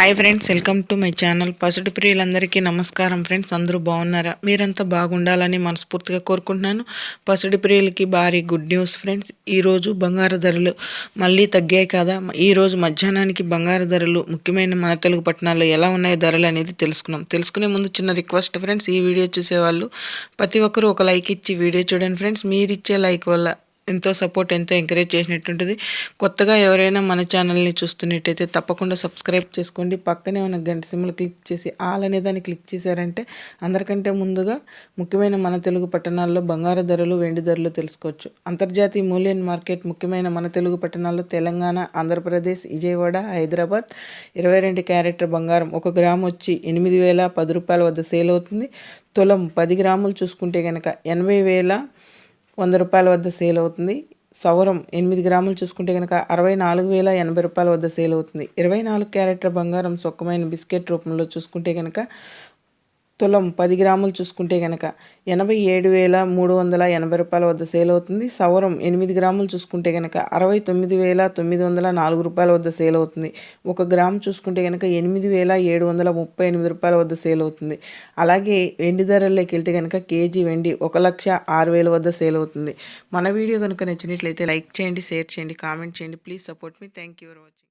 Hi friends welcome to my channel పసుడు ప్రియులందరికీ నమస్కారం friends అందరూ బాగున్నారా మీరంతా బాగుండాలని మనస్ఫూర్తిగా కోరుకుంటున్నాను పసుడు ప్రియులకి భారీ గుడ్ న్యూస్ ఫ్రెండ్స్ ఈరోజు బంగారు ధరలు మళ్ళీ తగ్గాయి కదా ఈరోజు మధ్యాహ్నానికి బంగారు ధరలు ముఖ్యమైన మన తెలుగు పట్టణాల్లో ఎలా ఉన్నాయి ధరలు అనేది తెలుసుకున్నాం తెలుసుకునే ముందు చిన్న రిక్వెస్ట్ ఫ్రెండ్స్ ఈ వీడియో చూసేవాళ్ళు ప్రతి ఒక్కరూ ఒక లైక్ ఇచ్చి వీడియో చూడండి ఫ్రెండ్స్ మీరు ఇచ్చే లైక్ వల్ల ఎంతో సపోర్ట్ ఎంతో ఎంకరేజ్ చేసినట్టుంటుంది. కొత్తగా ఎవరైనా మన ఛానల్ని చూస్తున్నట్టయితే తప్పకుండా సబ్స్క్రైబ్ చేసుకోండి. పక్కనే ఉన్న గంట సిమ్లు క్లిక్ చేసి ఆల్ అనే దాన్ని క్లిక్ చేశారంటే అందరికంటే ముందుగా ముఖ్యమైన మన తెలుగు పట్టణాల్లో బంగారు ధరలు వెండి ధరలు తెలుసుకోవచ్చు. అంతర్జాతీయ మూల్యం మార్కెట్ ముఖ్యమైన మన తెలుగు పట్టణాల్లో తెలంగాణ ఆంధ్రప్రదేశ్ విజయవాడ హైదరాబాద్. ఇరవై రెండు క్యారెక్టర్ బంగారం ఒక గ్రామ్ వచ్చి ఎనిమిది వేల పది రూపాయల వద్ద సేల్ అవుతుంది. తులం పది గ్రాములు చూసుకుంటే కనుక ఎనభై వేల వంద రూపాయల వద్ద సేల్ అవుతుంది. సౌరం ఎనిమిది గ్రాములు చూసుకుంటే కనుక అరవై నాలుగు వేల ఎనభై రూపాయల వద్ద సేల్ అవుతుంది. ఇరవై నాలుగు క్యారెట్ల బంగారం సొక్కమైన బిస్కెట్ రూపంలో చూసుకుంటే కనుక తులం పది గ్రాములు చూసుకుంటే కనుక ఎనభై ఏడు వేల మూడు వందల ఎనభై రూపాయల వద్ద సేల్ అవుతుంది. సవరం ఎనిమిది గ్రాములు చూసుకుంటే కనుక అరవై తొమ్మిది వేల తొమ్మిది వందల నాలుగు రూపాయల వద్ద సేల్ అవుతుంది. ఒక గ్రామ్ చూసుకుంటే కనుక ఎనిమిది వేల ఏడు వందల ముప్పై ఎనిమిది రూపాయల వద్ద సేల్ అవుతుంది. అలాగే వెండి ధరల్లోకి వెళ్తే కనుక కేజీ వెండి ఒక లక్ష ఆరు వేల వద్ద సేల్ అవుతుంది. మన వీడియో కనుక నచ్చినట్లయితే లైక్ చేయండి షేర్ చేయండి కామెంట్ చేయండి. Please support me. Thank you for watching.